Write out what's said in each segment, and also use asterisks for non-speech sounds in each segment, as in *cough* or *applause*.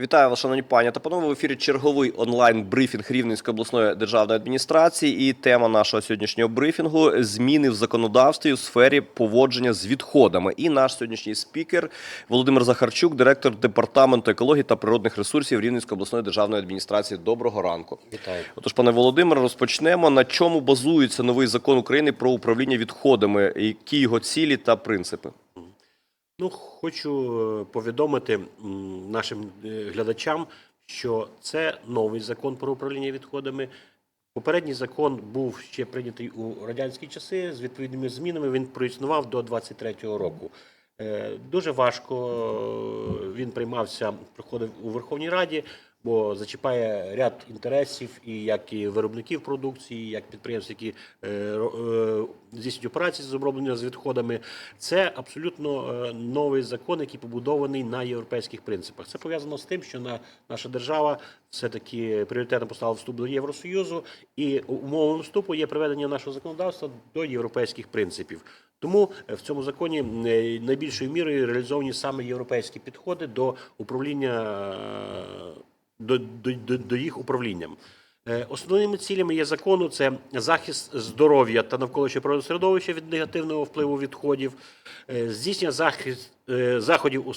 Вітаю вас, шановні пані та панове. В ефірі черговий онлайн-брифінг Рівненської обласної державної адміністрації. І тема нашого сьогоднішнього брифінгу зміни в законодавстві у сфері поводження з відходами. І наш сьогоднішній спікер Володимир Захарчук, директор департаменту екології та природних ресурсів Рівненської обласної державної адміністрації. Доброго ранку. Вітаю. Отож, пане Володимире, розпочнемо. На чому базується новий закон України про управління відходами? Які його цілі та принципи? Ну, хочу е, повідомити нашим е, глядачам, що це новий закон про управління відходами. Попередній закон був ще прийнятий у радянські часи з відповідними змінами. Він проіснував до 23-го року. Е, Дуже важко він приймався, проходив у Верховній Раді, бо зачіпає ряд інтересів, і як і виробників продукції, як підприємств, які е, е, здійснюють операції з оброблення з відходами. Це абсолютно е, новий закон, який побудований на європейських принципах. Це пов'язано з тим, що на наша держава все-таки пріоритетом поставила вступ до Євросоюзу, і умовою вступу є приведення нашого законодавства до європейських принципів. Тому е, в цьому законі найбільшою мірою реалізовані саме європейські підходи до управління до, до, до, їх управлінням. Е, Основними цілями є закону це захист здоров'я та навколишнього природного середовища від негативного впливу відходів, е, здійснення захист, е, заходів у,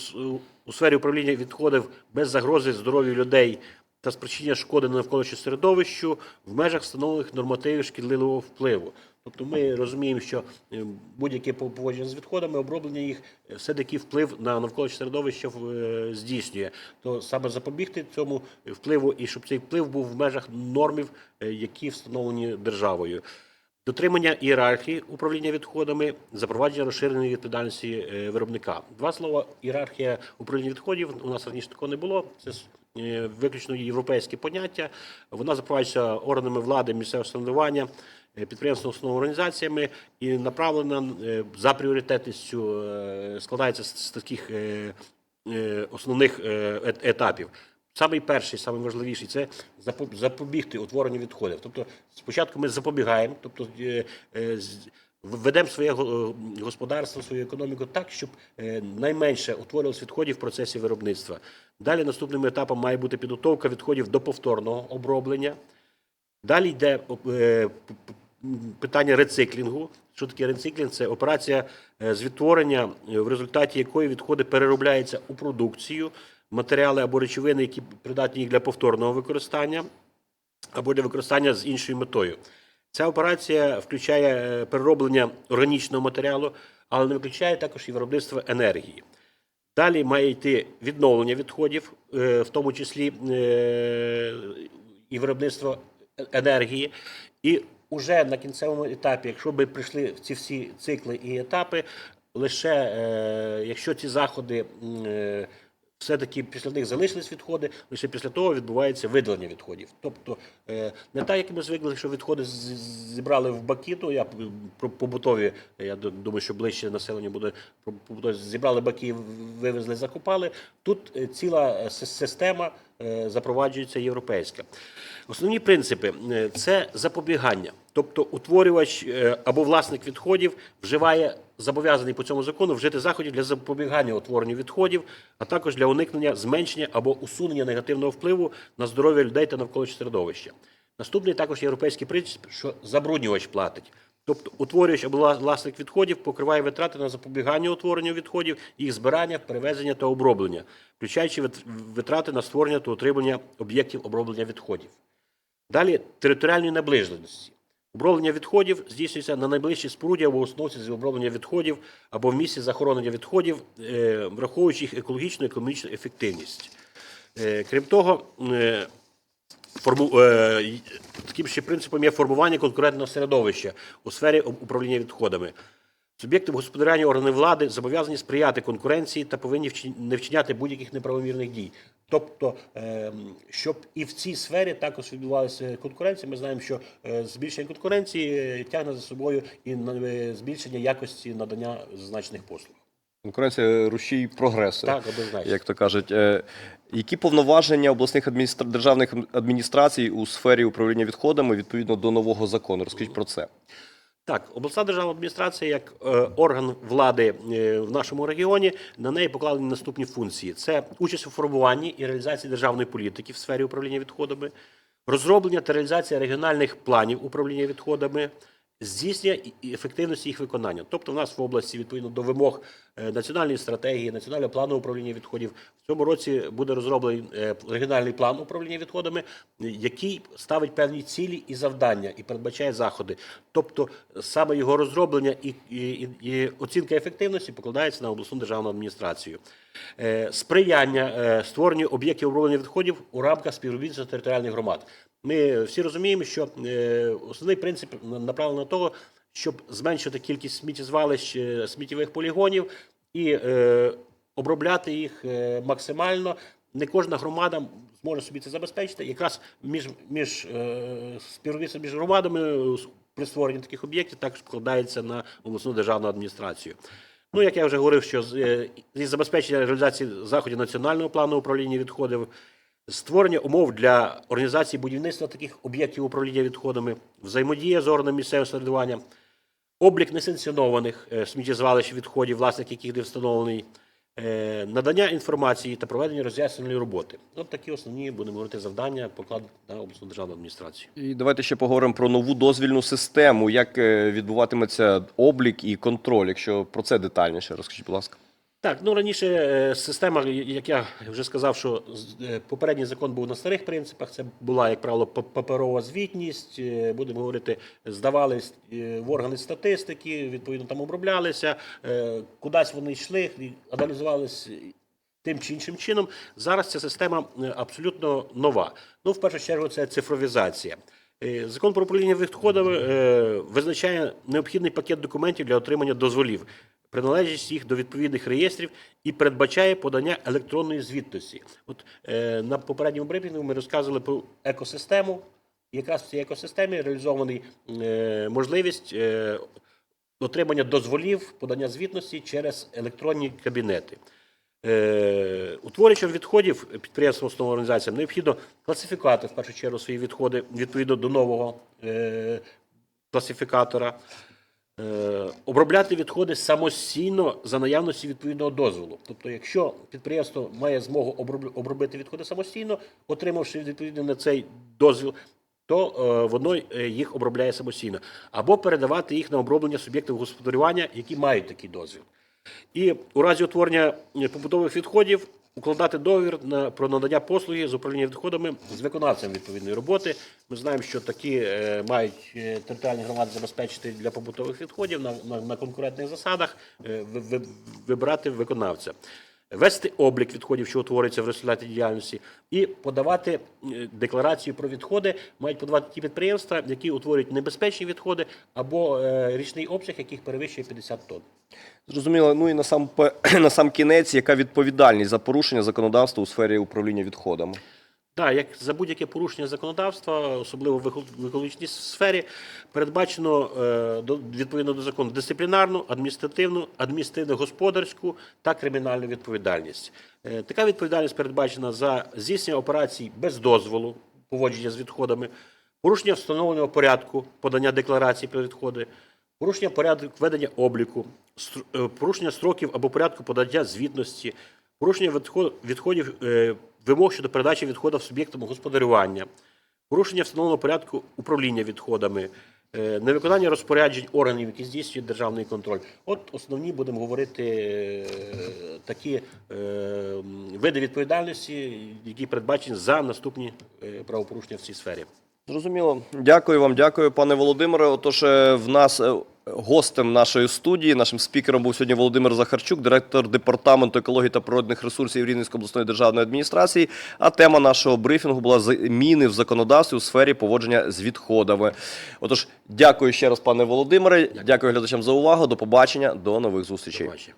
у сфері управління відходів без загрози здоров'ю людей та спричинення шкоди на навколишнє середовищу в межах встановлених нормативів шкідливого впливу. Тобто ми розуміємо, що е, будь-яке поводження з відходами, оброблення їх е, все-таки вплив на навколишнє середовище е, здійснює. То саме запобігти цьому впливу і щоб цей вплив був в межах нормів, які встановлені державою. Дотримання ієрархії управління відходами, запровадження розширеної відповідальності виробника. Два слова ієрархія управління відходів. У нас раніше такого не було. Це виключно європейське поняття. Вона запроваджується органами влади, місцевого самоврядування, підприємствами, установами, організаціями і направлена е, за пріоритетністю, е, складається з таких е, основних етапів. Самий перший, самий важливіший це запобігти утворенню відходів. Тобто, спочатку ми запобігаємо, тобто ведемо своє господарство, свою економіку так, щоб найменше утворювалось відходів в процесі виробництва. Далі наступним етапом має бути підготовка відходів до повторного оброблення. Далі йде питання рециклінгу. Що таке рециклінг? Це операція е, з відтворення, е, в результаті якої відходи переробляються у продукцію, матеріали або речовини, які придатні їх для повторного використання або для використання з іншою метою. Ця операція включає е, перероблення органічного матеріалу, але не виключає також і виробництво енергії. Далі має йти відновлення відходів, в тому числі і виробництво енергії. І вже на кінцевому етапі, якщо би прийшли в ці всі цикли і етапи, лише е, якщо ці заходи е, все-таки після них залишились відходи, лише після того відбувається видалення відходів. Тобто е, не так, як ми звикли, що відходи зібрали в баки, то я про побутові, я ду- думаю, що ближче населення буде побутові, зібрали баки, вивезли, закопали. Тут е, ціла е, система запроваджується європейська. Основні принципи це запобігання. Тобто утворювач або власник відходів вживає зобов'язаний по цьому закону вжити заходів для запобігання утворенню відходів, а також для уникнення зменшення або усунення негативного впливу на здоров'я людей та навколишнє середовище. Наступний також європейський принцип, що забруднювач платить. Тобто утворювач або власник відходів покриває витрати на запобігання утворенню відходів, їх збирання, перевезення та оброблення, включаючи витрати на створення та утримання об'єктів оброблення відходів. Далі територіальної наближеності. Оброблення відходів здійснюється на найближчій споруді або установці з оброблення відходів або в місці захоронення відходів, е, враховуючи їх екологічну економічну ефективність. Е, Крім того, е, таким ще принципом є формування конкурентного середовища у сфері управління відходами. Суб'єкти господарювання органи влади зобов'язані сприяти конкуренції та повинні не вчиняти будь-яких неправомірних дій. Тобто, ем, щоб і в цій сфері також відбувалася конкуренція, ми знаємо, що е, збільшення конкуренції е, тягне за собою і е, збільшення якості надання зазначених послуг. Конкуренція рушій прогресу. Так, однозначно. як то кажуть. Які повноваження обласних адміністра... державних адміністрацій у сфері управління відходами відповідно до нового закону? Розкажіть про це. Так, обласна державна адміністрація як е, орган влади е, в нашому регіоні на неї покладені наступні функції: це участь у формуванні і реалізації державної політики в сфері управління відходами, розроблення та реалізація регіональних планів управління відходами, здійснення і- ефективності їх виконання. Тобто, в нас в області відповідно до вимог е, національної стратегії, національного плану управління відходів в цьому році буде розроблений е, регіональний план управління відходами, який ставить певні цілі і завдання і передбачає заходи. Тобто, саме його розроблення і, і- і оцінка ефективності покладається на обласну державну адміністрацію. Е, Сприяння е, створенню об'єктів оброблення відходів у рамках співробітництва територіальних громад. Ми всі розуміємо, що е, основний принцип направлений на того, щоб зменшити кількість сміттєзвалищ, сміттєвих полігонів і обробляти їх максимально. Не кожна громада зможе собі це забезпечити. Якраз між, між співробітництвом між громадами при створенні таких об'єктів також складається на обласну державну адміністрацію. Ну, як я вже говорив, що з- е, забезпечення реалізації заходів національного плану управління відходів, створення умов для організації будівництва таких об'єктів управління відходами, взаємодія з органами місцевого середування, облік несанкціонованих е, сміттєзвалищ відходів, власник яких не встановлений, надання інформації та проведення роз'яснювальної роботи. От такі основні, будемо говорити, завдання покладені на обласну державну адміністрацію. І давайте ще поговоримо про нову дозвільну систему. Як е, відбуватиметься облік і контроль, якщо про це детальніше розкажіть, будь ласка. Так, ну раніше е, система, як я вже сказав, що е, попередній закон був на старих принципах. Це була, як правило, па- паперова звітність. е, Будемо говорити, здавались в органи статистики, відповідно там оброблялися, кудись вони йшли, аналізувались тим чи іншим чином. Зараз ця система абсолютно нова. Ну, в першу чергу, це цифровізація. Закон про управління відходами визначає необхідний пакет документів для отримання дозволів, приналежність їх до відповідних реєстрів і передбачає подання електронної звітності. От е, на попередньому брифінгу ми розказували про екосистему. Якраз в цій екосистемі реалізований е, можливість е, отримання дозволів, подання звітності через електронні кабінети. Е, Утворюючим відходів підприємствам основним організаціям необхідно класифікувати в першу чергу свої відходи відповідно до нового е, класифікатора, обробляти відходи самостійно за наявності відповідного дозволу. Тобто, якщо підприємство має змогу обробити відходи самостійно, отримавши відповідно на цей дозвіл, то е, воно е, їх обробляє самостійно, або передавати їх на оброблення суб'єктів господарювання, які мають такий дозвіл. І у разі утворення е, побутових відходів укладати договір на про надання послуги з управління відходами з виконавцем відповідної роботи. Ми знаємо, що такі е, мають е, територіальні громади забезпечити для побутових відходів на, на, на конкурентних засадах, е, ви- вибирати виконавця. Вести облік відходів, що утворюється в результаті діяльності, і подавати е, декларацію про відходи мають подавати ті підприємства, які утворюють небезпечні відходи або е, річний обсяг, яких перевищує 50 тонн. Зрозуміло. Ну і на сам *clears throat* на сам кінець, яка відповідальність за порушення законодавства у сфері управління відходами? Так, як за будь-яке порушення законодавства, особливо в екологічній сфері, передбачено е, відповідно до закону дисциплінарну, адміністративну, адміністративно-господарську та кримінальну відповідальність. Е, Така відповідальність передбачена за здійснення операцій без дозволу, поводження з відходами, порушення встановленого порядку подання декларацій про відходи, порушення порядку ведення обліку, е, порушення строків або порядку подання звітності, порушення відход- відходів вимог щодо передачі відходів суб'єктам господарювання, порушення встановленого порядку управління відходами, е, невиконання розпоряджень органів, які здійснюють державний контроль. От основні будемо говорити е, такі е, види відповідальності, які передбачені за наступні правопорушення в цій сфері. Зрозуміло. Дякую вам, дякую, пане Володимире. Отож, в нас гостем нашої студії, нашим спікером був сьогодні Володимир Захарчук, директор департаменту екології та природних ресурсів Рівненської обласної державної адміністрації. А тема нашого брифінгу була зміни в законодавстві у сфері поводження з відходами. Отож, дякую ще раз, пане Володимире. Дякую глядачам за увагу. До побачення, до нових До зустрічей. побачення.